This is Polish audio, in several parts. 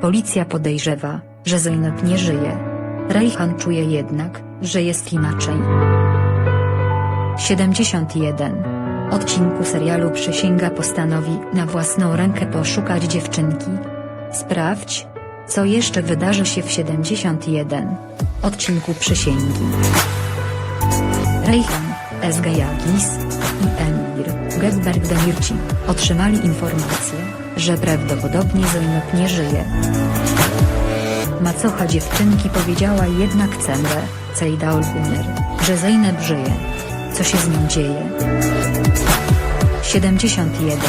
Policja podejrzewa, że Zeynep nie żyje. Rejhan czuje jednak, że jest inaczej. 71. Odcinku serialu Przysięga postanowi na własną rękę poszukać dziewczynki. Sprawdź, co jeszcze wydarzy się w 71. Odcinku Przysięgi. Rejhan, SG Jagis i Emir Gekberg Demirci otrzymali informację, że prawdopodobnie Zeynep nie żyje. Macocha dziewczynki powiedziała jednak Cemre, Cejda Olguner, że Zeynep żyje. Co się z nią dzieje? 71.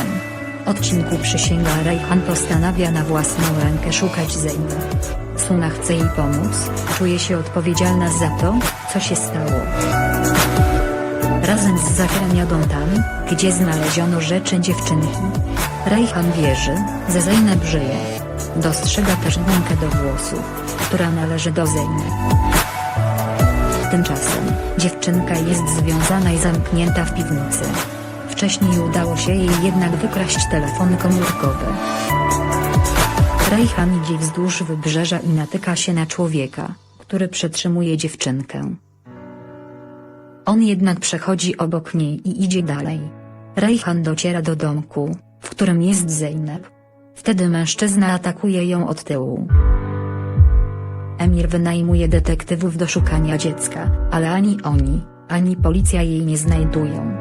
Odcinku przysięga Rejhan postanawia na własną rękę szukać Zeynep. Suna chce jej pomóc, czuje się odpowiedzialna za to, co się stało. Razem z Zacherem jadą tam, gdzie znaleziono rzeczy dziewczynki. Rejhan wierzy, że Zeynep żyje. Dostrzega też gumkę do włosów, która należy do Zeynep. Tymczasem, dziewczynka jest związana i zamknięta w piwnicy. Wcześniej udało się jej jednak wykraść telefony komórkowe. Rejhan idzie wzdłuż wybrzeża i natyka się na człowieka, który przetrzymuje dziewczynkę. On jednak przechodzi obok niej i idzie dalej. Rejhan dociera do domku, w którym jest Zeynep. Wtedy mężczyzna atakuje ją od tyłu. Emir wynajmuje detektywów do szukania dziecka, ale ani oni, ani policja jej nie znajdują.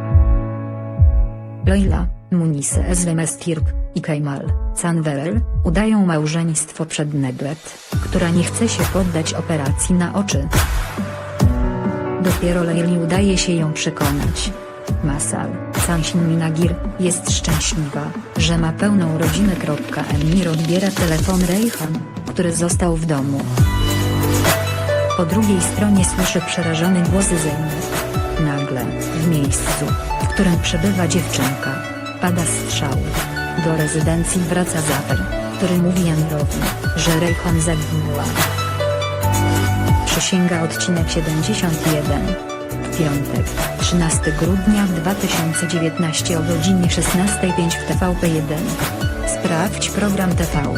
Leila, Munise Ezlemestirk i Kejmal, Canwerel, udają małżeństwo przed Neglet, która nie chce się poddać operacji na oczy. Dopiero Leili udaje się ją przekonać. Masal, Sansin Minagir, jest szczęśliwa, że ma pełną rodzinę. Emir odbiera telefon Rejhan, który został w domu. Po drugiej stronie słyszy przerażony głos Zeynep. Nagle, w miejscu, w którym przebywa dziewczynka, pada strzał. Do rezydencji wraca Zafer, który mówi Emirowi, że Rejhan zaginęła. Przysięga odcinek 71. W piątek, 13 grudnia 2019 o godzinie 16.05 w TVP1. Sprawdź program TV.